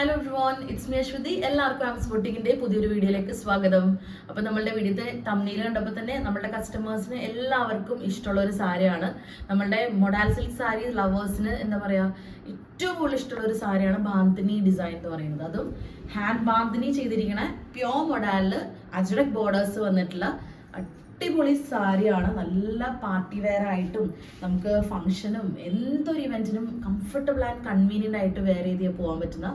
Hello everyone it's me Aswathy എല്ലാവർക്കും ആംസ് ബൊട്ടിക്കിന്റെ പുതിയൊരു വീഡിയോയിലേക്ക് സ്വാഗതം. അപ്പോൾ നമ്മളുടെ വീഡിയോത്തെ തമ്മിൽ കണ്ടപ്പോൾ തന്നെ നമ്മുടെ കസ്റ്റമേഴ്സിന് എല്ലാവർക്കും ഇഷ്ടമുള്ള ഒരു സാരിയാണ്. നമ്മളുടെ മൊഡാൽ സിൽക്ക് സാരി ലവേഴ്സിന് എന്താ പറയാ ഏറ്റവും കൂടുതൽ ഇഷ്ടമുള്ള ഒരു സാരിയാണ് ബാന്തിനി ഡിസൈൻ എന്ന് പറയുന്നത്. അതും ഹാൻഡ് ബാന്തിനി ചെയ്തിരിക്കണ പ്യോർ മൊഡാലിൽ അജ്രക് ബോർഡേഴ്സ് വന്നിട്ടുള്ള അടിപൊളി സാരിയാണ്. നല്ല പാർട്ടി വെയർ ആയിട്ടും നമുക്ക് ഫംഗ്ഷനും എന്തൊരു ഇവന്റിനും കംഫർട്ടബിൾ ആൻഡ് കൺവീനിയന്റ് ആയിട്ട് വെയർ ചെയ്ത് പോകാൻ പറ്റുന്ന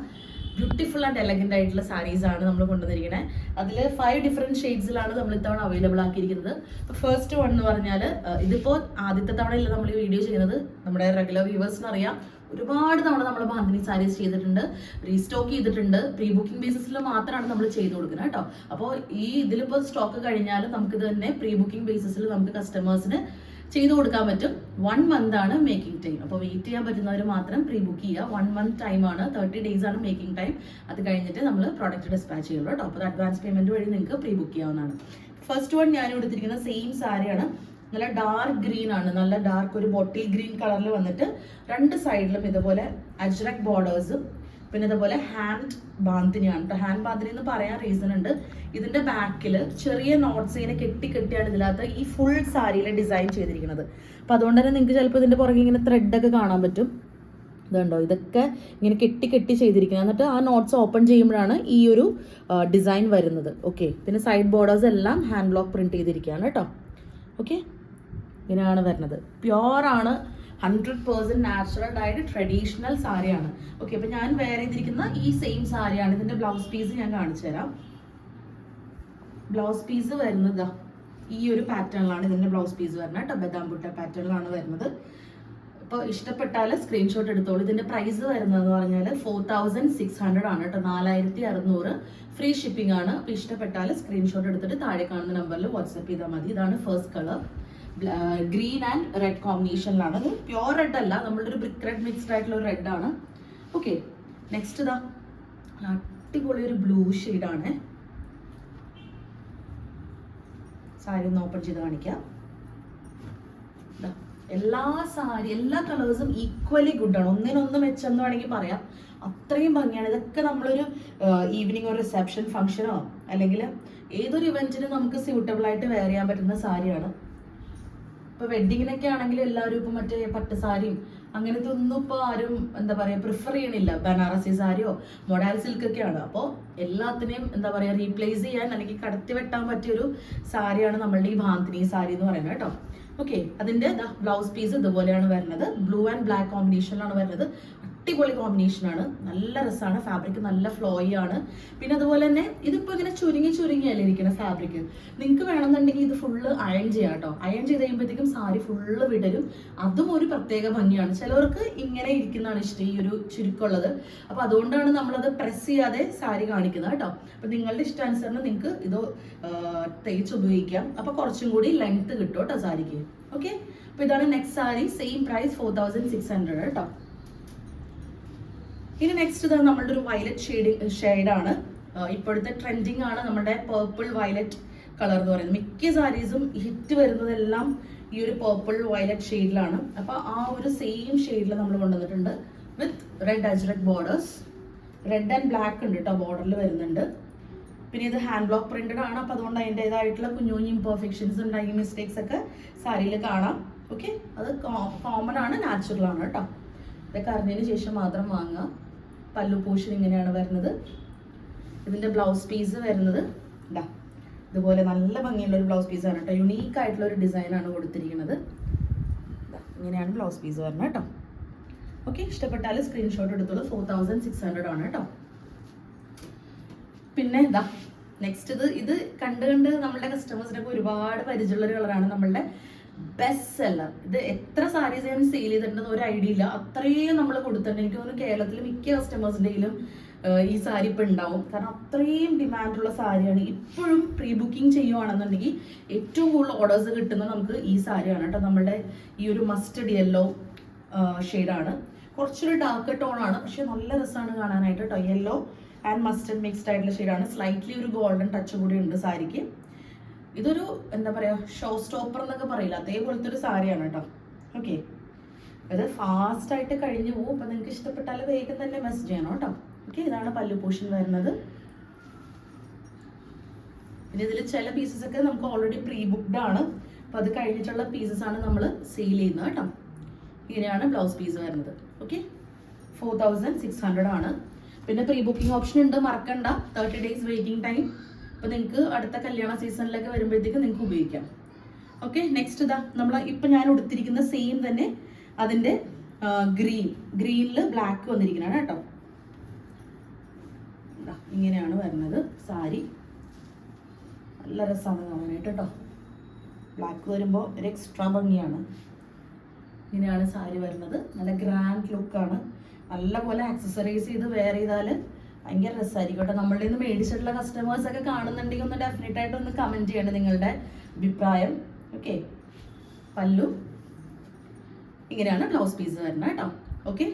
ബ്യൂട്ടിഫുൾ ആൻഡ് എലഗന്റ് ആയിട്ടുള്ള സാരീസ് ആണ് നമ്മൾ കൊണ്ടുവന്നിരിക്കുന്നത് അതിൽ ഫൈവ് ഡിഫറെന്റ് ഷെയ്ഡ്സിലാണ് നമ്മൾ ഇത്തവണ അവൈലബിൾ ആക്കിയിരിക്കുന്നത്. അപ്പോൾ ഫസ്റ്റ് വൺ എന്ന് പറഞ്ഞാൽ ഇതിപ്പോൾ ആദ്യത്തെ തവണയല്ല നമ്മൾ ഈ വീഡിയോ ചെയ്യുന്നത്? നമ്മുടെ റെഗുലർ വ്യൂവേഴ്സിന് അറിയാം. ഒരുപാട് തവണ നമ്മൾ ബാന്തിനി സാരീസ് ചെയ്തിട്ടുണ്ട്. റീസ്റ്റോക്ക് ചെയ്തിട്ടുണ്ട്. പ്രീ ബുക്കിംഗ് ബേസിസിൽ മാത്രമാണ് നമ്മൾ ചെയ്ത് കൊടുക്കുന്നത് കേട്ടോ. അപ്പോൾ ഈ ഇതിലിപ്പോൾ സ്റ്റോക്ക് കഴിഞ്ഞാൽ നമുക്ക് തന്നെ പ്രീ ബുക്കിംഗ് ബേസിസിൽ നമുക്ക് കസ്റ്റമേഴ്സിന് ചെയ്തു കൊടുക്കാൻ പറ്റും. വൺ മന്ത് ആണ് മേക്കിംഗ് ടൈം അപ്പോൾ വെയിറ്റ് ചെയ്യാൻ പറ്റുന്നവർ മാത്രം പ്രീ ബുക്ക് ചെയ്യുക വൺ മന്ത് ടൈമാണ് തേർട്ടി ഡേയ്സ് ആണ് മേക്കിംഗ് ടൈം അത് കഴിഞ്ഞിട്ട് നമ്മൾ പ്രോഡക്റ്റ് ഡിസ്പാച്ച് ചെയ്യുള്ളൂ കേട്ടോ. അപ്പോൾ അഡ്വാൻസ് പേയ്മെന്റ് വഴി നിങ്ങൾക്ക് പ്രീ ബുക്ക് ചെയ്യാവുന്നതാണ്. ഫസ്റ്റ് വൺ ഞാൻ എടുത്തിരിക്കുന്ന സെയിം സാരിയാണ് നല്ല ഡാർക്ക് ഗ്രീൻ ആണ്. നല്ല ഡാർക്ക് ഒരു ബോട്ടിൽ ഗ്രീൻ കളറിൽ വന്നിട്ട് രണ്ട് സൈഡിലും ഇതുപോലെ അജ്രക് ബോർഡേഴ്സും പിന്നെ ഇതുപോലെ ഹാൻഡ് ബാന്തിനിയാണ് കേട്ടോ ഹാൻഡ് ബാന്തിനി എന്ന് പറയാൻ റീസൺ ഉണ്ട്. ഇതിന്റെ ബാക്കിൽ ചെറിയ നോട്ട്സ് ഇങ്ങനെ കെട്ടി കെട്ടിയാണ് ഇതിനകത്ത് ഈ ഫുൾ സാരിയിൽ ഡിസൈൻ ചെയ്തിരിക്കുന്നത്. അപ്പൊ അതുകൊണ്ട് തന്നെ നിങ്ങൾക്ക് ചിലപ്പോൾ ഇതിന്റെ പുറകെ ഇങ്ങനെ ത്രെഡ് ഒക്കെ കാണാൻ പറ്റും. ഇതുണ്ടോ? ഇതൊക്കെ ഇങ്ങനെ കെട്ടി കെട്ടി ചെയ്തിരിക്കുന്നത്. എന്നിട്ട് ആ നോട്ട്സ് ഓപ്പൺ ചെയ്യുമ്പോഴാണ് ഈ ഒരു ഡിസൈൻ വരുന്നത്. ഓക്കെ പിന്നെ സൈഡ് ബോർഡേഴ്സ് എല്ലാം ഹാൻഡ് ബ്ലോക്ക് പ്രിന്റ് ചെയ്തിരിക്കുകയാണ് കേട്ടോ ഓക്കെ ഇങ്ങനെയാണ് വരുന്നത്. പ്യുവർ ആണ് ഹൺഡ്രഡ് പേഴ്സെന്റ് നാച്ചുറൽ ആയിട്ട് ട്രഡീഷണൽ സാരിയാണ്. ഓക്കെ അപ്പൊ ഞാൻ വെയർ ചെയ്തിരിക്കുന്ന ഈ സെയിം സാരിയാണ്. ഇതിന്റെ ബ്ലൗസ് പീസ് ഞാൻ കാണിച്ചു തരാം. ബ്ലൗസ് പീസ് വരുന്നത് ഈ ഒരു പാറ്റേണിലാണ് ഇതിന്റെ ബ്ലൗസ് പീസ് വരുന്നത് കേട്ടോ. ബദാംബുട്ട പാറ്റേണിലാണ് വരുന്നത്. ഇപ്പോൾ ഇഷ്ടപ്പെട്ടാൽ സ്ക്രീൻഷോട്ട് എടുത്തോളൂ. ഇതിന്റെ പ്രൈസ് വരുന്നത് പറഞ്ഞാൽ ഫോർ തൗസൻഡ് സിക്സ് ഹൺഡ്രഡ് ആണ് കേട്ടോ. നാലായിരത്തി അറുന്നൂറ് ഫ്രീ ഷിപ്പിംഗ് ആണ്. അപ്പോൾ ഇഷ്ടപ്പെട്ടാൽ സ്ക്രീൻഷോട്ട് എടുത്തിട്ട് താഴെ കാണുന്ന നമ്പറിൽ വാട്സപ്പ് ചെയ്താൽ മതി. ഇതാണ് first colour green and red കോമ്പിനേഷനിലാണ്. അത് പ്യോർ റെഡ് അല്ല നമ്മളുടെ ഒരു ബ്രിക്ക് റെഡ് മിക്സ്ഡ് ആയിട്ടുള്ള ഒരു റെഡ് ആണ്. ഓക്കെ നെക്സ്റ്റ് ഇതാ അടിപൊളി ഒരു ബ്ലൂ ആണ്. സാരി ഒന്ന് ഓപ്പൺ ചെയ്ത് കാണിക്കാം. എല്ലാ സാരി എല്ലാ കളേഴ്സും ഈക്വലി ഗുഡാണ് ഒന്നിനൊന്ന് മെച്ചെന്ന് വേണമെങ്കിൽ പറയാം. അത്രയും ഭംഗിയാണ്. ഇതൊക്കെ നമ്മളൊരു ഈവനിങ് ഒരു റിസപ്ഷൻ ഫംഗ്ഷനോ അല്ലെങ്കിൽ ഏതൊരു ഇവന്റിനും നമുക്ക് സ്യൂട്ടബിൾ ആയിട്ട് വെയർ ചെയ്യാൻ പറ്റുന്ന സാരിയാണ്. ഇപ്പൊ വെഡിങ്ങിനൊക്കെ ആണെങ്കിൽ എല്ലാവരും ഇപ്പൊ മറ്റേ പട്ട് സാരിയും അങ്ങനത്തെ ഒന്നും ഇപ്പൊ ആരും എന്താ പറയാ പ്രിഫർ ചെയ്യണില്ല. ബനാറസി സാരിയോ മൊഡാൽ സിൽക്ക് ആണ്. അപ്പോൾ എല്ലാത്തിനെയും എന്താ പറയാ റീപ്ലേസ് ചെയ്യാൻ അല്ലെങ്കിൽ കടത്തി വെട്ടാൻ പറ്റിയൊരു സാരിയാണ് നമ്മളുടെ ഈ ഭാന്തിനി സാരി എന്ന് പറയുന്നത് കേട്ടോ. ഓക്കെ അതിന്റെ ബ്ലൗസ് പീസ് ഇതുപോലെയാണ് വരുന്നത്. ബ്ലൂ ആൻഡ് ബ്ലാക്ക് കോമ്പിനേഷനിലാണ് വരുന്നത്. അടിപൊളി കോമ്പിനേഷൻ ആണ്. നല്ല രസമാണ് ഫാബ്രിക് നല്ല ഫ്ലോയി ആണ്. പിന്നെ അതുപോലെ തന്നെ ഇതിപ്പോ ഇങ്ങനെ ചുരുങ്ങി ചുരുങ്ങിയല്ലേ ഇരിക്കുന്ന ഫാബ്രിക് നിങ്ങൾക്ക് വേണമെന്നുണ്ടെങ്കിൽ ഇത് ഫുള്ള് അയൺ ചെയ്യാം കേട്ടോ. അയൺ ചെയ്ത് കഴിയുമ്പോഴത്തേക്കും സാരി ഫുള്ള് വിടരും. അതും ഒരു പ്രത്യേക ഭംഗിയാണ്. ചിലവർക്ക് ഇങ്ങനെ ഇരിക്കുന്നതാണ് ഇഷ്ടം ഈ ഒരു ചുരുക്കമുള്ളത്. അപ്പൊ അതുകൊണ്ടാണ് നമ്മളത് പ്രസ് ചെയ്യാതെ സാരി കാണിക്കുന്നത് കേട്ടോ. അപ്പൊ നിങ്ങളുടെ ഇഷ്ടാനുസരണം നിങ്ങൾക്ക് ഇത് തേച്ച് ഉപയോഗിക്കാം. അപ്പൊ കുറച്ചും കൂടി ലെങ്ത് കിട്ടും കേട്ടോ സാരിക്ക്. ഓക്കെ അപ്പൊ ഇതാണ് next sari. Same price four thousand six hundred കേട്ടോ. ഇനി നെക്സ്റ്റ് ഇതാണ് നമ്മളുടെ ഒരു വയലറ്റ് ഷെയ്ഡ് ഷെയ്ഡാണ് ഇപ്പോഴത്തെ ട്രെൻഡിങ് ആണ് നമ്മുടെ പേർപ്പിൾ വയലറ്റ് കളർ എന്ന് പറയുന്നത്. മിക്ക സാരീസും ഹിറ്റ് വരുന്നതെല്ലാം ഈ ഒരു പേർപ്പിൾ വയലറ്റ് ഷെയ്ഡിലാണ് അപ്പോൾ ആ ഒരു സെയിം ഷെയ്ഡിൽ നമ്മൾ കൊണ്ടുവന്നിട്ടുണ്ട് with red ajrakh borders red and black ഉണ്ട് കേട്ടോ ബോർഡറിൽ വരുന്നുണ്ട്. പിന്നെ ഇത് ഹാൻഡ് ബ്ലോക്ക് പ്രിന്റഡ് ആണ്. അപ്പോൾ അതുകൊണ്ട് അതിന്റെതായിട്ടുള്ള കുഞ്ഞു കുഞ്ഞു ഇംപെർഫെക്ഷൻസ് ഉണ്ടായി മിസ്റ്റേക്സ് ഒക്കെ സാരിയിൽ കാണാം. ഓക്കെ അത് കോമൺ ആണ് നാച്ചുറൽ ആണ് കേട്ടോ ഇതൊക്കെ അറിഞ്ഞതിന് ശേഷം മാത്രം വാങ്ങുക പല്ലു പോഷൻ ഇങ്ങനെയാണ് വരുന്നത്. ഇതിന്റെ ബ്ലൗസ് പീസ് വരുന്നത്. ഇതാ ഇതുപോലെ നല്ല ഭംഗിയുള്ള ഒരു ബ്ലൗസ് പീസ് ആണ് കേട്ടോ. യുണീക്ക് ആയിട്ടുള്ള ഒരു ഡിസൈനാണ് കൊടുത്തിരിക്കുന്നത്. ഇങ്ങനെയാണ് ബ്ലൗസ് പീസ് വരുന്നത് കേട്ടോ. ഓക്കെ ഇഷ്ടപ്പെട്ടാൽ സ്ക്രീൻഷോട്ട് എടുത്തോളൂ. ഫോർ തൗസൻഡ് സിക്സ് ഹൺഡ്രഡ് ആണ് കേട്ടോ. പിന്നെ ഇതാ നെക്സ്റ്റ് ഇത് ഇത് കണ്ട് കണ്ട് നമ്മളുടെ കസ്റ്റമേഴ്സിനൊക്കെ ഒരുപാട് പരിചയമുള്ള ഒരു കളറാണ് നമ്മളുടെ ബെസ്റ്റ് സെല്ലർ ഇത് എത്ര സാരീസ് ഞാൻ സെയിൽ ചെയ്തിട്ടുണ്ടെന്ന് ഒരു ഐഡിയ ഇല്ല. അത്രയും നമ്മൾ കൊടുത്തിട്ടുണ്ട്. എനിക്ക് തോന്നുന്നു കേരളത്തിൽ മിക്ക കസ്റ്റമേഴ്സിന്റെയിലും ഈ സാരി ഇപ്പം ഉണ്ടാവും കാരണം അത്രയും ഡിമാൻഡുള്ള സാരിയാണ്. ഇപ്പോഴും പ്രീ ബുക്കിംഗ് ചെയ്യുവാണെന്നുണ്ടെങ്കിൽ ഏറ്റവും കൂടുതൽ ഓർഡേഴ്സ് കിട്ടുന്നത് നമുക്ക് ഈ സാരിയാണ് കേട്ടോ. നമ്മുടെ ഈ ഒരു മസ്റ്റഡ് യെല്ലോ ഷെയ്ഡാണ് കുറച്ചൊരു ഡാർക്ക് ടോൺ ആണ്. പക്ഷെ നല്ല രസമാണ് കാണാനായിട്ട് കേട്ടോ. യെല്ലോ ആൻഡ് മസ്റ്റർഡ് മിക്സ്ഡ് ആയിട്ടുള്ള ഷെയ്ഡാണ് സ്ലൈറ്റ്ലി ഒരു ഗോൾഡൻ ടച്ച് കൂടി ഉണ്ട് സാരിക്ക്. ഇതൊരു എന്താ പറയാ ഷോ സ്റ്റോപ്പർ എന്നൊക്കെ പറയില്ല? അതേപോലത്തെ ഒരു സാരിയാണ് കേട്ടോ. ഓക്കെ അത് ഫാസ്റ്റ് ആയിട്ട് കഴിഞ്ഞു പോകും അപ്പൊ നിങ്ങൾക്ക് ഇഷ്ടപ്പെട്ടാൽ വേഗം തന്നെ മെസ്സേജ് ചെയ്യണം കേട്ടോ. ഓക്കെ ഇതാണ് പല്ലു പോഷൻ വരുന്നത്. പിന്നെ ഇതിൽ ചില പീസസ് ഒക്കെ നമുക്ക് ഓൾറെഡി പ്രീ ബുക്ക്ഡ് ആണ്. അപ്പോൾ അത് കഴിഞ്ഞിട്ടുള്ള പീസസ് ആണ് നമ്മൾ സെയിൽ ചെയ്യുന്നത് കേട്ടോ. ഇങ്ങനെയാണ് ബ്ലൗസ് പീസ് വരുന്നത്. Okay four thousand six hundred ആണ്. പിന്നെ പ്രീ ബുക്കിംഗ് ഓപ്ഷൻ ഉണ്ട്. മറക്കണ്ട. തേർട്ടി ഡേയ്സ് വെയിറ്റിംഗ് ടൈം അപ്പോൾ നിങ്ങൾക്ക് അടുത്ത കല്യാണ സീസണിലൊക്കെ വരുമ്പോഴത്തേക്കും നിങ്ങൾക്ക് ഉപയോഗിക്കാം. ഓക്കെ നെക്സ്റ്റ് ഇതാ നമ്മൾ ഇപ്പം ഞാൻ ഉടുത്തിരിക്കുന്ന സെയിം തന്നെ അതിന്റെ ഗ്രീൻ ഗ്രീനിൽ ബ്ലാക്ക് വന്നിരിക്കുന്നതാണ് കേട്ടോ. ഇങ്ങനെയാണ് വരുന്നത് സാരി. നല്ല രസമാണ് കാണാനായിട്ട് കേട്ടോ. ബ്ലാക്ക് വരുമ്പോൾ ഒരു എക്സ്ട്രാ ഭംഗിയാണ്. ഇങ്ങനെയാണ് സാരി വരുന്നത്. നല്ല ഗ്രാൻഡ് ലുക്കാണ് നല്ല പോലെ ആക്സസറീസ് ചെയ്ത് വെയർ ചെയ്താൽ ഭയങ്കര രസമായിരിക്കും നമ്മളുടെ നിന്ന് മേടിച്ചിട്ടുള്ള കസ്റ്റമേഴ്സ് ഒക്കെ കാണുന്നുണ്ടെങ്കിൽ ഒന്ന് ഡെഫിനറ്റ് ആയിട്ട് ഒന്ന് കമന്റ് ചെയ്യണം നിങ്ങളുടെ അഭിപ്രായം. ഓക്കെ പല്ലു. ഇങ്ങനെയാണ് ബ്ലൗസ് പീസ് വരുന്നത് കേട്ടോ. ഓക്കെ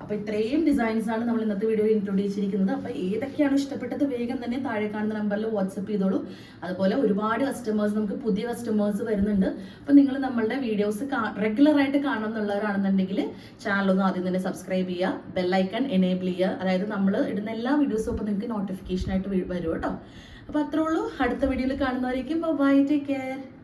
അപ്പോൾ ഇത്രയും ഡിസൈൻസ് ആണ് നമ്മൾ ഇന്നത്തെ വീഡിയോയിൽ ഇൻക്ലൂഡ് ചെയ്തിരിക്കുന്നത്. അപ്പോൾ ഏതൊക്കെയാണ് ഇഷ്ടപ്പെട്ടത് വേഗം തന്നെ താഴെ കാണുന്ന നമ്പറിൽ വാട്സപ്പ് ചെയ്തോളൂ. അതുപോലെ ഒരുപാട് കസ്റ്റമേഴ്സ് നമുക്ക് പുതിയ കസ്റ്റമേഴ്സ് വരുന്നുണ്ട്. അപ്പോൾ നിങ്ങൾ നമ്മളുടെ വീഡിയോസ് റെഗുലർ ആയിട്ട് കാണണം എന്നുള്ളവരാണെന്നുണ്ടെങ്കിൽ ചാനൽ ഒന്ന് ആദ്യം തന്നെ സബ്സ്ക്രൈബ് ചെയ്യുക. ബെല്ലൈക്കൺ എനേബിൾ ചെയ്യുക. അതായത് നമ്മൾ ഇടുന്ന എല്ലാ വീഡിയോസും അപ്പോൾ നിങ്ങൾക്ക് വീ- വരും കേട്ടോ. അപ്പോൾ അത്രേ ഉള്ളൂ. അടുത്ത വീഡിയോയിൽ കാണുന്നവരേക്കും ബൈ ടേക്ക് കെയർ